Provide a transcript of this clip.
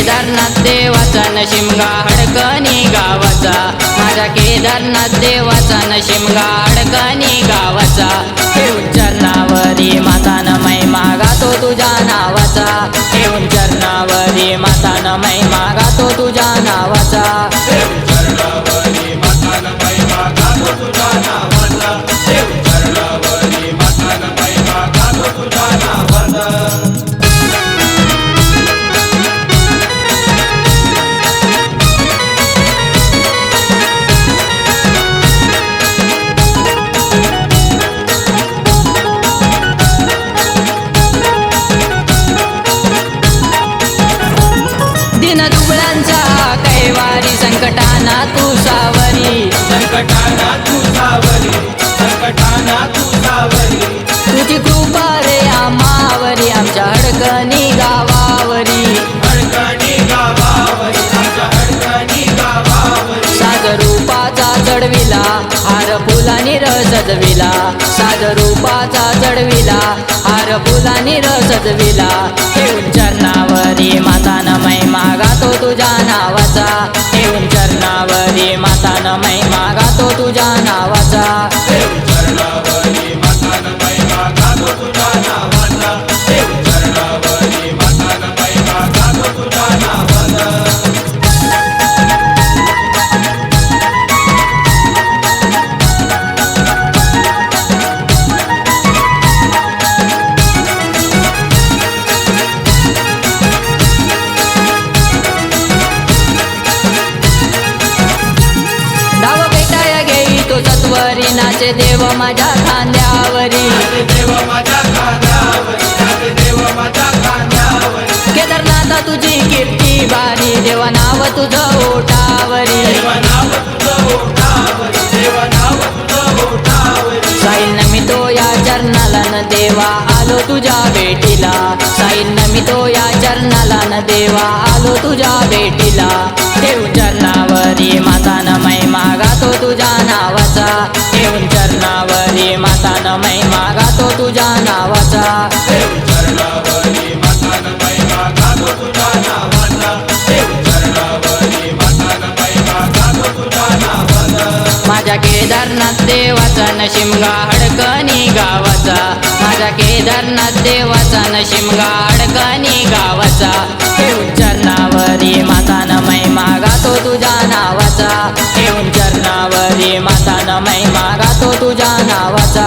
केदारनाथ देवाचा नशिमगा हडकणी गावाचा. माझ्या केदारनाथ देवाचा नशिमगा हडकणी गावाचा. हे उच्चारणावरी मातान मागा तो तुझ्या नावाचा. हे उच्चारणावरी मातान मागा तो तुझ्या नावाचा. दुबळ्यांचा कैवारी संकटाना तू सावरी. संकटाना तू सावरी संकटाना तू सावरी. तुझी कृपा रे आम्हावरी आमच्या हडकणी गावावरी. हडकणी गावावरी आमच्या गावावरी. साज रूपाचा चढविला हार फुलानी रस सजविला साज रूपाचा चढविला हार फुलानी रस सजविला हे गातो तुझ्या नावाचा. हे माता न महिमा गातो तुझ्या नावाचा. खांद्यावरी नाचे देव माझ्या खांद्यावरी. देव माझ्या कांद्यावरी नाचे केदारनाथा तुझी कीर्ती बारी. देवा नाव तुझं ओटावरी देव नाव तो या चरणाला न देवा आलो तुझ्या भेटीला. साईल नमी तो या चरणाला न देवा आलो तुझ्या भेटीला. देव नावाचा. माझ्या केदारनाथ देवाचा नशिमगा हडकणी गावाचा. माझ्या केदारनाथ देवाचा नशिमगा हडकणी गावाचा. चरणावरी माता न महिमा गातो तुझ्या नावाचा. चरणावरी माता न महिमा गातो तुझ्या नावाचा.